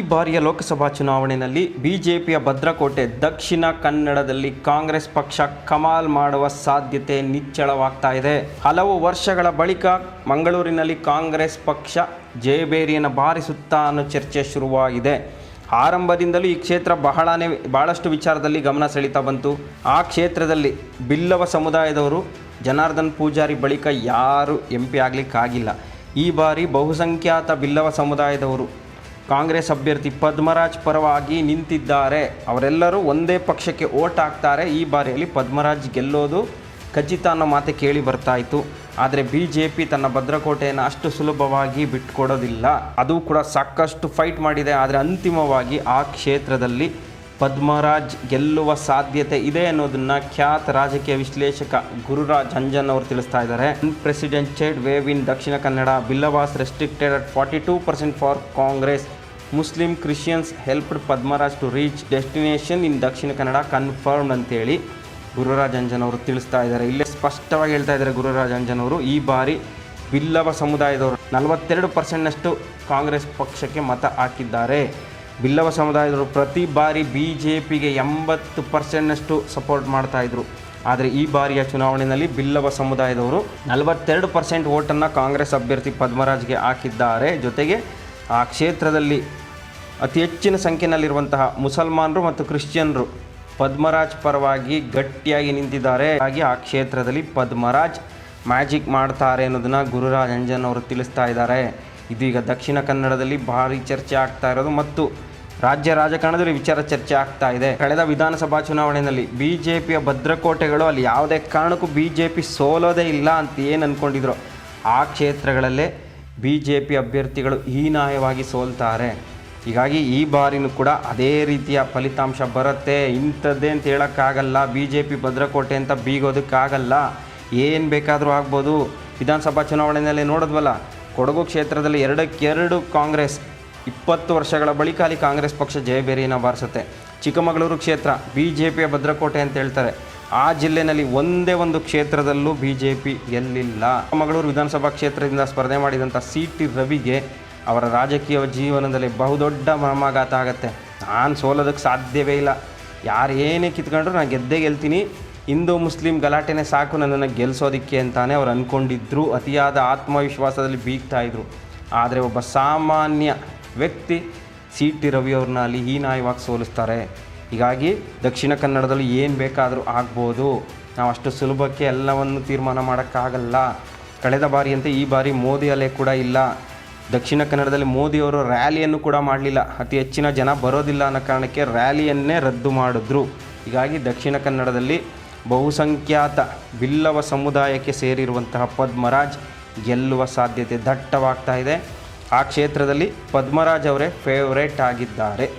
ಬಾರಿಯ ಲೋಕಸಭಾ ಚುನಾವಣೆಯಲ್ಲಿ ಬಿಜೆಪಿಯ ಭದ್ರಕೋಟೆ ದಕ್ಷಿಣ ಕನ್ನಡದಲ್ಲಿ ಕಾಂಗ್ರೆಸ್ ಪಕ್ಷ ಕಮಾಲ್ ಮಾಡುವ ಸಾಧ್ಯತೆ ನಿಚ್ಚಳವಾಗ್ತಾ ಇದೆ. ಹಲವು ವರ್ಷಗಳ ಬಳಿಕ ಮಂಗಳೂರಿನಲ್ಲಿ ಕಾಂಗ್ರೆಸ್ ಪಕ್ಷ ಜಯಬೇರಿಯನ್ನು ಬಾರಿಸುತ್ತಾ ಅನ್ನೋ ಚರ್ಚೆ ಶುರುವಾಗಿದೆ. ಆರಂಭದಿಂದಲೂ ಈ ಕ್ಷೇತ್ರ ಬಹಳನೇ ಬಹಳಷ್ಟು ವಿಚಾರದಲ್ಲಿ ಗಮನ ಸೆಳೀತಾ ಬಂತು. ಆ ಕ್ಷೇತ್ರದಲ್ಲಿ ಬಿಲ್ಲವ ಸಮುದಾಯದವರು, ಜನಾರ್ದನ್ ಪೂಜಾರಿ ಬಳಿಕ ಯಾರು ಎಂ ಪಿ ಆಗಲಿಕ್ಕಾಗಿಲ್ಲ. ಈ ಬಾರಿ ಬಹುಸಂಖ್ಯಾತ ಬಿಲ್ಲವ ಸಮುದಾಯದವರು ಕಾಂಗ್ರೆಸ್ ಅಭ್ಯರ್ಥಿ ಪದ್ಮರಾಜ್ ಪರವಾಗಿ ನಿಂತಿದ್ದಾರೆ. ಅವರೆಲ್ಲರೂ ಒಂದೇ ಪಕ್ಷಕ್ಕೆ ಓಟ್ ಹಾಕ್ತಾರೆ. ಈ ಬಾರಿಯಲ್ಲಿ ಪದ್ಮರಾಜ್ ಗೆಲ್ಲೋದು ಖಚಿತ ಅನ್ನೋ ಮಾತೆ ಕೇಳಿ ಬರ್ತಾಯಿತ್ತು. ಆದರೆ ಬಿ ಜೆ ಪಿ ತನ್ನ ಭದ್ರಕೋಟೆಯನ್ನು ಅಷ್ಟು ಸುಲಭವಾಗಿ ಬಿಟ್ಕೊಡೋದಿಲ್ಲ. ಅದು ಕೂಡ ಸಾಕಷ್ಟು ಫೈಟ್ ಮಾಡಿದೆ. ಆದರೆ ಅಂತಿಮವಾಗಿ ಆ ಕ್ಷೇತ್ರದಲ್ಲಿ ಪದ್ಮರಾಜ್ ಗೆಲ್ಲುವ ಸಾಧ್ಯತೆ ಇದೆ ಅನ್ನೋದನ್ನ ಖ್ಯಾತ ರಾಜಕೀಯ ವಿಶ್ಲೇಷಕ ಗುರುರಾಜ್ ಅಂಜನ್ ಅವರು ತಿಳಿಸ್ತಾ ಇದ್ದಾರೆ. Unprecedented wave in Dakshina Kannada Billavas restricted at forty two percent for Congress Muslim Christians helped Padmaraj to reach destination in Dakshina Kannada confirmed ಅಂತೇಳಿ ಗುರುರಾಜ್ ಅಂಜನ್ ಅವರು ತಿಳಿಸ್ತಾ ಇದ್ದಾರೆ. ಇಲ್ಲೇ ಸ್ಪಷ್ಟವಾಗಿ ಹೇಳ್ತಾ ಇದ್ದಾರೆ ಗುರುರಾಜ್ ಅಂಜನ್ ಅವರು. ಈ ಬಾರಿ ಬಿಲ್ಲವ ಸಮುದಾಯದವರು ನಲವತ್ತೆರಡು ಪರ್ಸೆಂಟ್ನಷ್ಟು ಕಾಂಗ್ರೆಸ್ ಪಕ್ಷಕ್ಕೆ ಮತ ಹಾಕಿದ್ದಾರೆ. ಬಿಲ್ಲವ ಸಮುದಾಯದವರು ಪ್ರತಿ ಬಾರಿ ಬಿ ಜೆ ಪಿಗೆ ಎಂಬತ್ತು ಪರ್ಸೆಂಟ್ನಷ್ಟು ಸಪೋರ್ಟ್ ಮಾಡ್ತಾಯಿದ್ರು ಆದರೆ ಈ ಬಾರಿಯ ಚುನಾವಣೆಯಲ್ಲಿ ಬಿಲ್ಲವ ಸಮುದಾಯದವರು ನಲವತ್ತೆರಡು ಪರ್ಸೆಂಟ್ ಓಟನ್ನು ಕಾಂಗ್ರೆಸ್ ಅಭ್ಯರ್ಥಿ ಪದ್ಮರಾಜ್ಗೆ ಹಾಕಿದ್ದಾರೆ. ಜೊತೆಗೆ ಆ ಕ್ಷೇತ್ರದಲ್ಲಿ ಅತಿ ಹೆಚ್ಚಿನ ಸಂಖ್ಯೆಯಲ್ಲಿರುವಂತಹ ಮುಸಲ್ಮಾನರು ಮತ್ತು ಕ್ರಿಶ್ಚಿಯನ್ರು ಪದ್ಮರಾಜ್ ಪರವಾಗಿ ಗಟ್ಟಿಯಾಗಿ ನಿಂತಿದ್ದಾರೆ. ಹಾಗೆ ಆ ಕ್ಷೇತ್ರದಲ್ಲಿ ಪದ್ಮರಾಜ್ ಮ್ಯಾಜಿಕ್ ಮಾಡ್ತಾರೆ ಅನ್ನೋದನ್ನು ಗುರುರಾಜ್ ಅಂಜನ್ ಅವರು ತಿಳಿಸ್ತಾ ಇದ್ದಾರೆ. ಇದೀಗ ದಕ್ಷಿಣ ಕನ್ನಡದಲ್ಲಿ ಭಾರಿ ಚರ್ಚೆ ಆಗ್ತಾ ಇರೋದು ಮತ್ತು ರಾಜ್ಯ ರಾಜಕಾರಣದಲ್ಲಿ ವಿಚಾರ ಚರ್ಚೆ ಆಗ್ತಾ ಇದೆ. ಕಳೆದ ವಿಧಾನಸಭಾ ಚುನಾವಣೆಯಲ್ಲಿ ಬಿ ಜೆ ಪಿಯ ಭದ್ರಕೋಟೆಗಳು ಅಲ್ಲಿ ಯಾವುದೇ ಕಾರಣಕ್ಕೂ ಬಿ ಜೆ ಪಿ ಸೋಲೋದೇ ಇಲ್ಲ ಅಂತ ಏನು ಅಂದ್ಕೊಂಡಿದ್ರು ಆ ಕ್ಷೇತ್ರಗಳಲ್ಲೇ ಬಿ ಜೆ ಪಿ ಅಭ್ಯರ್ಥಿಗಳು ಹೀನಾಯವಾಗಿ ಸೋಲ್ತಾರೆ. ಹೀಗಾಗಿ ಈ ಬಾರಿನೂ ಕೂಡ ಅದೇ ರೀತಿಯ ಫಲಿತಾಂಶ ಬರುತ್ತೆ. ಇಂಥದ್ದೇ ಅಂತ ಹೇಳೋಕ್ಕಾಗಲ್ಲ. ಬಿ ಜೆ ಪಿ ಭದ್ರಕೋಟೆ ಅಂತ ಬೀಗೋದಕ್ಕಾಗಲ್ಲ. ಏನು ಬೇಕಾದರೂ ಆಗ್ಬೋದು. ವಿಧಾನಸಭಾ ಚುನಾವಣೆಯಲ್ಲಿ ನೋಡಿದ್ವಲ್ಲ ಕೊಡಗು ಕ್ಷೇತ್ರದಲ್ಲಿ ಎರಡಕ್ಕೆರಡು ಕಾಂಗ್ರೆಸ್. ಇಪ್ಪತ್ತು ವರ್ಷಗಳ ಬಳಿಕ ಅಲ್ಲಿ ಕಾಂಗ್ರೆಸ್ ಪಕ್ಷ ಜಯಭೇರಿಯನ್ನು ಬಾರಿಸುತ್ತೆ. ಚಿಕ್ಕಮಗಳೂರು ಕ್ಷೇತ್ರ ಬಿ ಜೆ ಪಿಯ ಭದ್ರಕೋಟೆ ಅಂತ ಹೇಳ್ತಾರೆ. ಆ ಜಿಲ್ಲೆನಲ್ಲಿ ಒಂದೇ ಒಂದು ಕ್ಷೇತ್ರದಲ್ಲೂ ಬಿ ಜೆ ಪಿ ಗೆಲ್ಲಿಲ್ಲ. ಚಿಕ್ಕಮಗಳೂರು ವಿಧಾನಸಭಾ ಕ್ಷೇತ್ರದಿಂದ ಸ್ಪರ್ಧೆ ಮಾಡಿದಂಥ ಸಿ ಟಿ ರವಿಗೆ ಅವರ ರಾಜಕೀಯ ಜೀವನದಲ್ಲಿ ಬಹುದೊಡ್ಡ ಮರ್ಮಾಘಾತ ಆಗುತ್ತೆ. ನಾನು ಸೋಲೋದಕ್ಕೆ ಸಾಧ್ಯವೇ ಇಲ್ಲ. ಯಾರು ಏನೇ ಕಿತ್ಕೊಂಡ್ರು ನಾನು ಗೆದ್ದೇ ಗೆಲ್ತೀನಿ. ಹಿಂದೂ ಮುಸ್ಲಿಂ ಗಲಾಟೆನೇ ಸಾಕು ನನ್ನನ್ನು ಗೆಲ್ಲಿಸೋದಕ್ಕೆ ಅಂತಾನೆ ಅವ್ರು ಅಂದ್ಕೊಂಡಿದ್ರು ಅತಿಯಾದ ಆತ್ಮವಿಶ್ವಾಸದಲ್ಲಿ ಬೀಗ್ತಾ ಇದ್ರು. ಆದರೆ ಒಬ್ಬ ಸಾಮಾನ್ಯ ವ್ಯಕ್ತಿ ಸಿ ಟಿ ರವಿ ಅವ್ರನ್ನ ಅಲ್ಲಿ ಹೀನಾಯವಾಗಿ ಸೋಲಿಸ್ತಾರೆ. ಹೀಗಾಗಿ ದಕ್ಷಿಣ ಕನ್ನಡದಲ್ಲಿ ಏನು ಬೇಕಾದರೂ ಆಗ್ಬೋದು. ನಾವು ಅಷ್ಟು ಸುಲಭಕ್ಕೆ ಎಲ್ಲವನ್ನು ತೀರ್ಮಾನ ಮಾಡೋಕ್ಕಾಗಲ್ಲ. ಕಳೆದ ಬಾರಿಯಂತೆ ಈ ಬಾರಿ ಮೋದಿ ಅಲೆ ಕೂಡ ಇಲ್ಲ. ದಕ್ಷಿಣ ಕನ್ನಡದಲ್ಲಿ ಮೋದಿಯವರು ರ್ಯಾಲಿಯನ್ನು ಕೂಡ ಮಾಡಲಿಲ್ಲ. ಅತಿ ಹೆಚ್ಚಿನ ಜನ ಬರೋದಿಲ್ಲ ಅನ್ನೋ ಕಾರಣಕ್ಕೆ ರ್ಯಾಲಿಯನ್ನೇ ರದ್ದು ಮಾಡಿದ್ರು. ಹೀಗಾಗಿ ದಕ್ಷಿಣ ಕನ್ನಡದಲ್ಲಿ ಬಹುಸಂಖ್ಯಾತ ಬಿಲ್ಲವ ಸಮುದಾಯಕ್ಕೆ ಸೇರಿರುವಂತಹ ಪದ್ಮರಾಜ್ ಗೆಲ್ಲುವ ಸಾಧ್ಯತೆ ದಟ್ಟವಾಗ್ತಾ ಇದೆ. ಆ ಕ್ಷೇತ್ರದಲ್ಲಿ ಪದ್ಮರಾಜ್ ಅವರೇ ಫೇವ್ರೇಟ್ ಆಗಿದ್ದಾರೆ.